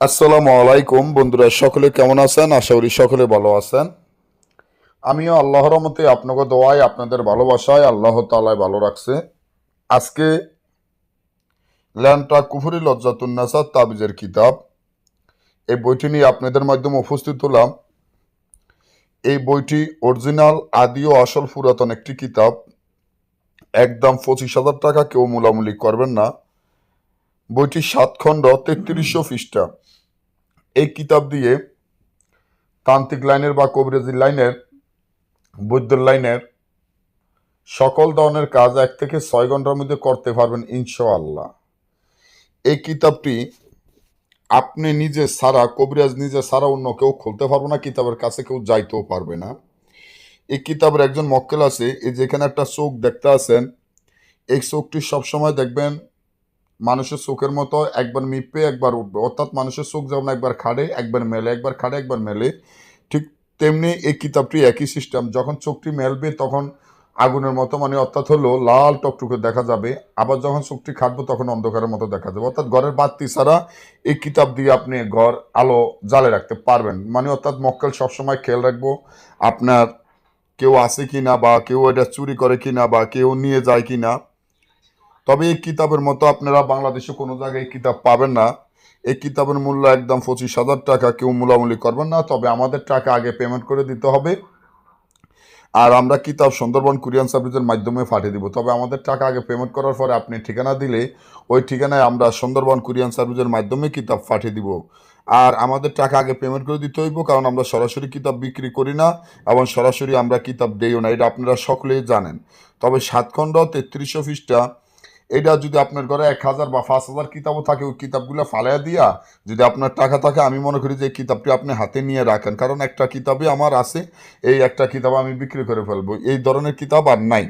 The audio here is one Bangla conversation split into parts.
আসসালামু আলাইকুম। বন্ধুরা, সকলে কেমন আছেন? আশা করি সকলে ভালো আছেন। আমিও আল্লাহর মতে আপনাকে দোয়াই আপনাদের ভালোবাসায় আল্লাহ তালায় ভালো রাখছে। আজকে ল্যান্টা কুফুরি লজ্জাতুন্নাসা তাবিজের কিতাব। এই বইটি নিয়ে আপনাদের মাধ্যমে উপস্থিত হলাম। এই বইটি অরিজিনাল আদি ও আসল, পুরাতন একটি কিতাব। একদম পঁচিশ হাজার টাকা কেউ মূলামূলি করবেন না। বইটি সাত খণ্ড তেত্রিশশো পৃষ্ঠা। এই কিতাব দিয়ে তান্ত্রিক লাইনের বা কবিরাজি লাইনের বৈদ্যর লাইনের সকল ধরনের কাজ এক থেকে ছয় ঘণ্টার মধ্যে করতে পারবেন ইনশাআল্লাহ। এই কিতাবটি আপনি নিজে সারা কবিরাজ নিজে সারা অন্য কেউ খুলতে পারবে না, কিতাবের কাছে কেউ যাইতেও পারবে না। এই কিতাবের একজন মক্কেল আছে, এই যেখানে একটা চোখ দেখতে আছেন, এই চোখটি সবসময় দেখবেন মানুষের চোখের মতো একবার মিপে একবার উঠবে। অর্থাৎ মানুষের চোখ যেমন একবার খাড়ে, একবার মেলে, একবার খাড়ে, একবার মেলে, ঠিক তেমনি এই কিতাবটি একই সিস্টেম যখন চোখটি মেলবে তখন আগুনের মতো মানে অর্থাৎ হলো লাল টকটুকে দেখা যাবে। আবার যখন চোখটি খাটবে তখন অন্ধকারের মতো দেখা যাবে। অর্থাৎ ঘরের বাতি ছাড়া এই কিতাব দিয়ে আপনি ঘর, আলো জ্বালে রাখতে পারবেন। মানে অর্থাৎ মক্কেল সবসময় খেয়াল রাখব, আপনার কেউ আসে কিনা বা কেউ এটা চুরি করে কিনা বা কেউ নিয়ে যায় কিনা তবে এই কিতাবের মতো আপনারা বাংলাদেশে কোনো জায়গায় কিতাব পাবেন না। এই কিতাবের মূল্য একদম পঁচিশ হাজার টাকা, কেউ মূলামূলি করবেন না। তবে আমাদের টাকা আগে পেমেন্ট করে দিতে হবে। আর আমরা কিতাব সুন্দরবন কুরিয়ান সার্ভিসের মাধ্যমে পাঠিয়ে দিব। তবে আমাদের টাকা আগে পেমেন্ট করার পরে আপনি ঠিকানা দিলে ওই ঠিকানায় আমরা সুন্দরবন কুরিয়ান সার্ভিসের মাধ্যমে কিতাব পাঠিয়ে দিব। আর আমাদের টাকা আগে পেমেন্ট করে দিতে হইব, কারণ আমরা সরাসরি কিতাব বিক্রি করি না এবং সরাসরি আমরা কিতাব দেইও না। এটা আপনারা সকলেই জানেন। তবে সাতখণ্ড তেত্রিশশো পৃষ্ঠা এটা যদি আপনার ঘরে এক হাজার বা পাঁচ হাজার কিতাবও থাকে, ওই কিতাবগুলো ফালাইয়া দিয়া যদি আপনার টাকা থাকে, আমি মনে করি যে কিতাবটি আপনি হাতে নিয়ে রাখেন। কারণ একটা কিতাবই আমার আছে, এই একটা কিতাব আমি বিক্রি করে ফেলব। এই ধরনের কিতাব আর নাই।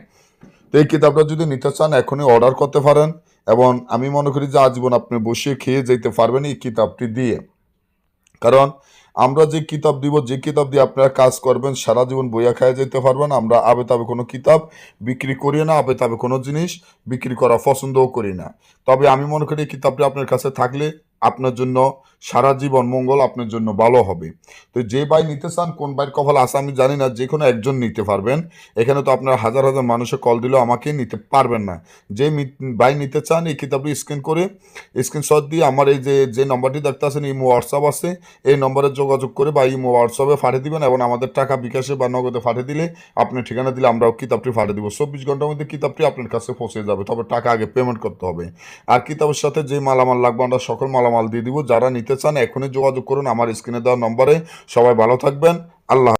তো এই কিতাবটা যদি নিতে চান, এখনই অর্ডার করতে পারেন এবং আমি মনে করি যে আজীবন আপনি বসে খেয়ে যেতে পারবেন এই কিতাবটি দিয়ে। কারণ আমরা যে কিতাব দিব, যে কিতাব দিয়ে আপনারা কাজ করবেন, সারা জীবন বইয়া খায় যেতে পারবেন। আমরা আবে তাবে কোনো কিতাব বিক্রি করি না আবে তাবে কোনো জিনিস বিক্রি করা পছন্দও করি না। তবে আমি মনে করি এই কিতাবটি আপনার কাছে থাকলে আপনার জন্য সারা জীবন মঙ্গল আপনার জন্য ভালো হবে। তো যে ভাই নিতে চান, কোন ভাইয়ের কপাল আছে আমি জানি না যে কোনো একজন নিতে পারবেন। এখানে তো আপনার হাজার হাজার মানুষের কল দিলেও আমাকে নিতে পারবেন না। যে ভাই নিতে চান, এই কিতাবটি স্ক্যান করে স্ক্রিনশট দিয়ে আমার এই যে যে নম্বরটি দেখতে আছেন ইমো হোয়াটসঅ্যাপ আছে। এই নম্বরে যোগাযোগ করে বা ইমো হোয়াটসঅ্যাপে পাঠিয়ে দিবেন এবং আমাদের টাকা বিকাশে বা নগদে পাঠিয়ে দিলে আপনি ঠিকানা দিলে আমরাও কিতাবটি পাঠিয়ে দিব। চব্বিশ ঘণ্টার মধ্যে কিতাবটি আপনার কাছে পৌঁছে যাবে, তবে টাকা আগে পেমেন্ট করতে হবে। আর কিতাবের সাথে যে মালামাল লাগবে, আমরা সকল মালামাল দিয়ে দিব। যারা নিতে চান এখনই যোগাযোগ করুন। আমার স্ক্রিনে দেওয়া নম্বরে। সবাই ভালো থাকবেন। আল্লাহ